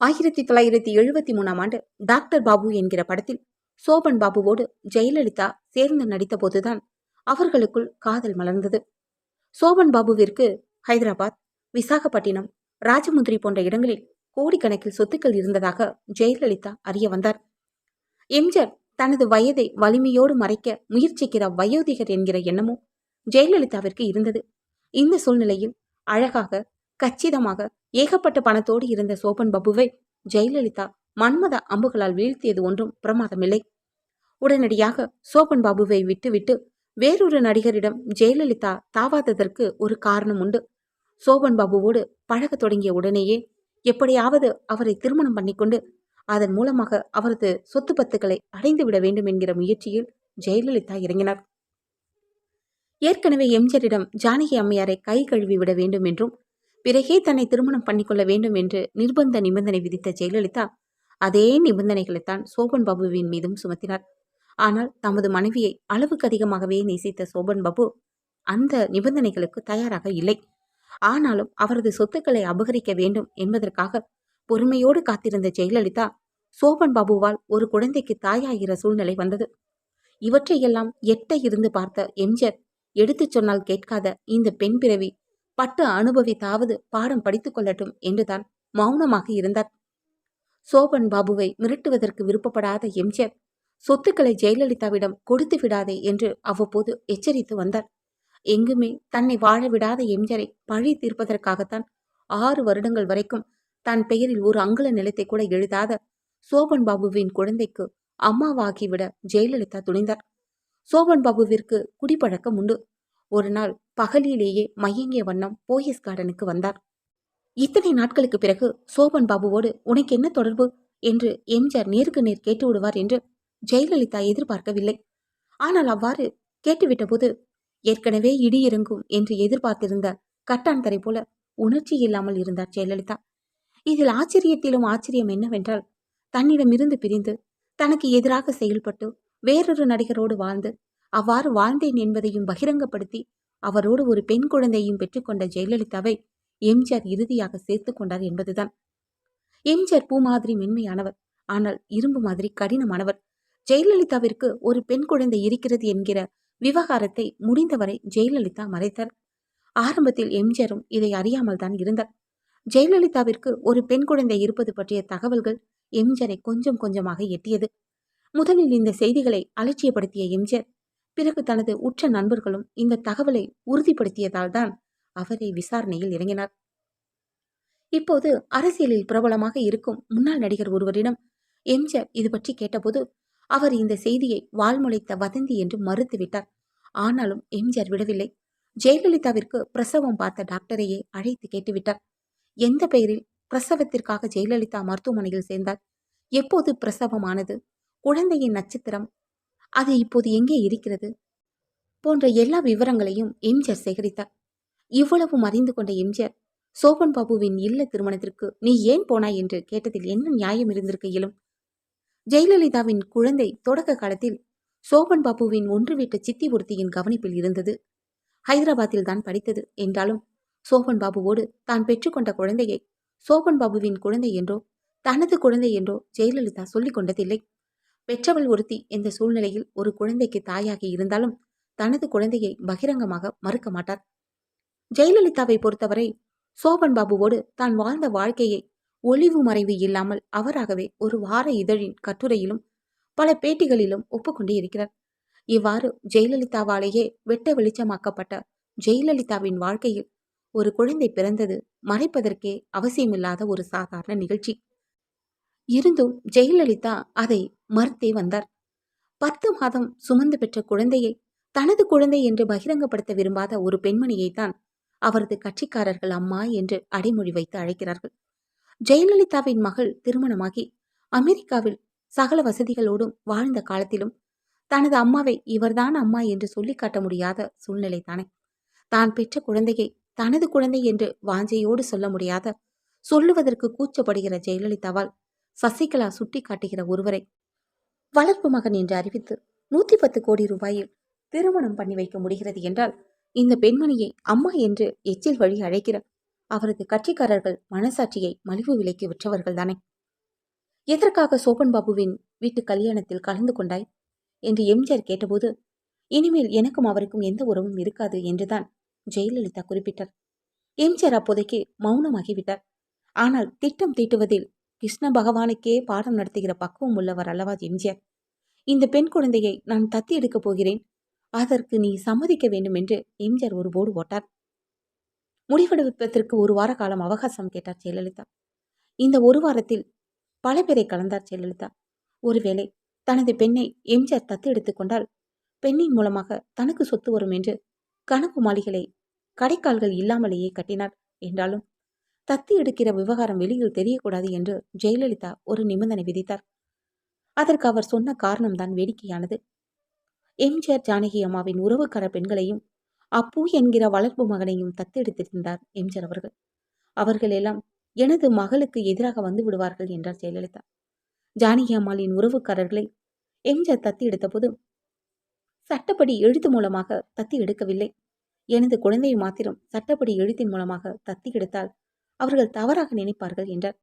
ஆயிரத்தி தொள்ளாயிரத்தி எழுபத்தி மூணாம் ஆண்டு டாக்டர் பாபு என்கிற படத்தில் சோபன் பாபுவோடு ஜெயலலிதா சேர்ந்து நடித்த போதுதான் அவர்களுக்குள் காதல் மலர்ந்தது. சோபன் பாபுவிற்கு ஹைதராபாத் விசாகப்பட்டினம் ராஜமுந்திரி போன்ற இடங்களில் கோடிக்கணக்கில் சொத்துக்கள் இருந்ததாக ஜெயலலிதா அறிய வந்தார். எம்ஜர் தனது வயதை வலிமையோடு மறைக்க முயற்சிக்கிற வயோதிகர் என்கிற எண்ணமும் ஜெயலலிதாவிற்கு இருந்தது. இந்த சூழ்நிலையில் அழகாக கச்சிதமாக ஏகப்பட்ட பணத்தோடு இருந்த சோபன் பாபுவை ஜெயலலிதா மன்மத அம்புகளால் வீழ்த்தியது ஒன்றும் பிரமாதமில்லை. உடனடியாக சோபன் பாபுவை விட்டுவிட்டு வேறொரு நடிகரிடம் ஜெயலலிதா தாவாததற்கு ஒரு காரணம் உண்டு. சோபன் பாபுவோடு பழகத் தொடங்கிய உடனேயே எப்படியாவது அவரை திருமணம் பண்ணிக்கொண்டு அதன் மூலமாக அவரது சொத்து பத்துக்களை அடைந்து விட வேண்டும் என்கிற முயற்சியில் ஜெயலலிதா இறங்கினார். ஏற்கனவே எம்ஜரிடம் ஜானகி அம்மையாரை கை கழுவி விட வேண்டும் என்றும் பிறகே தன்னை திருமணம் பண்ணிக்கொள்ள வேண்டும் என்று நிர்பந்த நிபந்தனை விதித்த ஜெயலலிதா அதே நிபந்தனைகளைத்தான் சோபன் பாபுவின் மீதும் சுமத்தினார். ஆனால் தமது மனைவியை அளவுக்கு அதிகமாகவே நேசித்த சோபன் பாபு அந்த நிபந்தனைகளுக்கு தயாராக இல்லை. ஆனாலும் அவரது சொத்துக்களை அபகரிக்க வேண்டும் என்பதற்காக பொறுமையோடு காத்திருந்த ஜெயலலிதா சோபன் பாபுவால் ஒரு குழந்தைக்கு தாயாகிற சூழ்நிலை வந்தது. இவற்றையெல்லாம் எட்ட இருந்து பார்த்த எம்ஜர் எடுத்துச் சொன்னால் கேட்காத இந்த பெண் பிறவி பட்டு அனுபவித்தாவது பாடம் படித்துக் கொள்ளட்டும் என்றுதான் மௌனமாக இருந்தார். சோபன் பாபுவை மிரட்டுவதற்கு விருப்பப்படாத எம்ஜிஆர் சொத்துக்களை ஜெயலலிதாவிடம் கொடுத்து விடாதே என்று அவ்வப்போது எச்சரித்து வந்தார். எங்குமே தன்னை வாழ விடாத எம்ஜரை பழி தீர்ப்பதற்காகத்தான் ஆறு வருடங்கள் வரைக்கும் தன் பெயரில் ஒரு அங்குல நிலத்தை கூட எழுதாத சோபன் பாபுவின் குழந்தைக்கு அம்மாவாகிவிட ஜெயலலிதா துணிந்தார். சோபன் பாபுவிற்கு குடிப்பழக்கம் உண்டு. ஒரு நாள் பகலிலேயே மயங்கிய வண்ணம் போயஸ் கார்டனுக்கு வந்தார். இத்தனை நாட்களுக்கு பிறகு சோபன் பாபுவோடு உனக்கு என்ன தொடர்பு என்று எம்ஜிஆர் நேருக்கு நேர் கேட்டு விடுவார் என்று ஜெயலலிதா எதிர்பார்க்கவில்லை. ஆனால் அவ்வாறு கேட்டுவிட்டபோது ஏற்கனவே இடி இறங்கும் என்று எதிர்பார்த்திருந்த கட்டான் தரை போல உணர்ச்சி இல்லாமல் இருந்தார் ஜெயலலிதா. இதில் ஆச்சரியத்திலும் ஆச்சரியம் என்னவென்றால் தன்னிடமிருந்து பிரிந்து தனக்கு எதிராக செயல்பட்டு வேறொரு நடிகரோடு வாழ்ந்து அவ்வாறு வாழ்ந்தேன் என்பதையும் பகிரங்கப்படுத்தி அவரோடு ஒரு பெண் குழந்தையும் பெற்றுக்கொண்ட ஜெயலலிதாவை எம்ஜிஆர் இறுதியாக சேர்த்து கொண்டார் என்பதுதான். எம்ஜிஆர் பூ மாதிரி மென்மையானவர். ஆனால் இரும்பு மாதிரி கடினமானவர். ஜெயலலிதாவிற்கு ஒரு பெண் குழந்தை இருக்கிறது என்கிற விவகாரத்தை முடிந்தவரை ஜெயலலிதா மறைத்தார். ஆரம்பத்தில் எம்ஜிஆரும் இதை அறியாமல் தான் இருந்தார். ஜெயலலிதாவிற்கு ஒரு பெண் குழந்தை இருப்பது பற்றிய தகவல்கள் எம்ஜிஆரை கொஞ்சம் கொஞ்சமாக எட்டியது. முதலில் இந்த செய்திகளை அலட்சியப்படுத்திய எம்ஜிஆர் பிறகு தனது உற்ற நண்பர்களும் இந்த தகவலை உறுதிப்படுத்தியதால் தான் அவரை விசாரணையில் இறங்கினார். இப்போது அரசியலில் பிரபலமாக இருக்கும் முன்னாள் நடிகர் ஒருவரிடம் எம்ஜிஆர் இது பற்றி கேட்டபோது அவர் இந்த செய்தியை வால்முளைத்த வதந்தி என்று மறுத்துவிட்டார் ஆனாலும் எம்ஜிஆர் விடவில்லை. ஜெயலலிதாவிற்கு பிரசவம் பார்த்த டாக்டரையே அழைத்து கேட்டுவிட்டார் எந்த பெயரில் பிரசவத்திற்காக ஜெயலலிதா மருத்துவமனையில் சேர்ந்தார்? எப்போது பிரசவமானது? குழந்தையின் நட்சத்திரம் அது இப்போது எங்கே இருக்கிறது? போன்ற எல்லா விவரங்களையும் எம்ஜிஆர் சேகரித்தார். இவ்வளவும் அறிந்து கொண்ட எம்ஜிஆர் சோபன் பாபுவின் இல்ல திருமணத்திற்கு நீ ஏன் போனாய் என்று கேட்டதில் என்ன நியாயம் இருந்திருக்க இயலும் ஜெயலலிதாவின் குழந்தை தொடக்க காலத்தில் சோபன் பாபுவின் ஒன்று வீட்டு சித்தி ஒருத்தியின் கவனிப்பில் இருந்தது. ஹைதராபாத்தில் தான் படித்தது. என்றாலும் சோபன் பாபுவோடு தான் பெற்றுக்கொண்ட குழந்தையை சோபன் பாபுவின் குழந்தை என்றோ தனது குழந்தை என்றோ ஜெயலலிதா சொல்லிக் கொண்டதில்லை. பெற்றவள் ஒருத்தி இந்த சூழ்நிலையில் ஒரு குழந்தைக்கு தாயாகி இருந்தாலும் தனது குழந்தையை பகிரங்கமாக மறுக்க மாட்டார். ஜெயலலிதாவை பொறுத்தவரை சோபன் பாபுவோடு தான் வாழ்ந்த வாழ்க்கையை ஒளிவு மறைவு இல்லாமல் அவராகவே ஒரு வார இதழின் கட்டுரையிலும் பல பேட்டிகளிலும் ஒப்புக்கொண்டு இருக்கிறார். இவ்வாறு ஜெயலலிதாவாலேயே வெட்ட வெளிச்சமாக்கப்பட்ட ஜெயலலிதாவின் வாழ்க்கையில் ஒரு குழந்தை பிறந்தது மறைப்பதற்கே அவசியமில்லாத ஒரு சாதாரண நிகழ்ச்சி. இருந்தும் ஜெயலலிதா அதை மறுத்தே வந்தார். பத்து மாதம் சுமந்து பெற்ற குழந்தையை தனது குழந்தை என்று பகிரங்கப்படுத்த விரும்பாத ஒரு பெண்மணியைத்தான் அவரது கட்சிக்காரர்கள் அம்மா என்று அடைமொழி வைத்து அழைக்கிறார்கள். ஜெயலலிதாவின் மகள் திருமணமாகி அமெரிக்காவில் சகல வசதிகளோடும் வாழ்ந்த காலத்திலும் தனது அம்மாவை இவர்தான் அம்மா என்று சொல்லிக் காட்ட முடியாத சூழ்நிலை தானே. தான் பெற்ற குழந்தையை தனது குழந்தை என்று வாஞ்சையோடு சொல்ல முடியாத சொல்லுவதற்கு கூச்சப்படுகிற ஜெயலலிதாவால் சசிகலா சுட்டி காட்டுகிற ஒருவரை. வளர்ப்பு மகன் என்று அறிவித்து நூத்தி பத்து கோடி ரூபாயில் திருமணம் பண்ணி வைக்க முடிகிறது என்றால் இந்த பெண்மணியை அம்மா என்று எச்சில் வழி அழைக்கிற அவரது கட்சிக்காரர்கள் மனசாட்சியை மலிவு விலைக்கு விற்றவர்கள் தானே. எதற்காக சோபன் பாபுவின் வீட்டு கல்யாணத்தில் கலந்து கொண்டாய்? என்று எம்ஜிஆர் கேட்டபோது இனிமேல் எனக்கும் அவருக்கும் எந்த உறவும் இருக்காது என்றுதான் ஜெயலலிதா குறிப்பிட்டார். எம்ஜிஆர் அப்போதைக்கு மௌனமாகிவிட்டார் ஆனால் திட்டம் தீட்டுவதில் கிருஷ்ண பகவானுக்கே பாடம் நடத்துகிற பக்குவம் உள்ளவர் அல்லவா எம்ஜிஆர்? இந்த பெண் குழந்தையை நான் தத்தி எடுக்கப் போகிறேன். அதற்கு நீ சம்மதிக்க வேண்டும் என்று எம்ஜிஆர் ஒரு போர்டு போட்டார். முடிவெடுப்பதற்கு ஒரு வார காலம் அவகாசம் கேட்டார் ஜெயலலிதா. இந்த ஒரு வாரத்தில் பல பேரை கலந்தார் ஜெயலலிதா. ஒருவேளை தனது பெண்ணை எம்ஜிஆர் தத்து எடுத்துக்கொண்டால் பெண்ணின் மூலமாக தனக்கு சொத்து வரும் என்று கனவு மாளிகளை கடைக்கால்கள் இல்லாமலேயே கட்டினார். என்றாலும் தத்து எடுக்கிற விவகாரம் வெளியில் தெரியக்கூடாது என்று ஜெயலலிதா ஒரு நிபந்தனை விதித்தார். அதற்கு அவர் சொன்ன காரணம்தான் வேடிக்கையானது. எம்ஜிஆர் ஜானகி அம்மாவின் உறவுக்கார பெண்களையும் அப்பு என்கிற வளர்ப்பு மகனையும் தத்தெடுத்திருந்தார் எம்ஜிஆர் அவர்கள். அவர்கள் எல்லாம் எனது மகளுக்கு எதிராக வந்து விடுவார்கள் என்றார் ஜெயலலிதா. ஜானகி அம்மாளின் உறவுக்காரர்களை எம்ஜிஆர் தத்தி எடுத்தபோது சட்டப்படி எழுத்து மூலமாக தத்தி எடுக்கவில்லை. எனது குழந்தையை மாத்திரம் சட்டப்படி எழுத்தின் மூலமாக தத்தி எடுத்தால் அவர்கள் தவறாக நினைப்பார்கள் என்றார்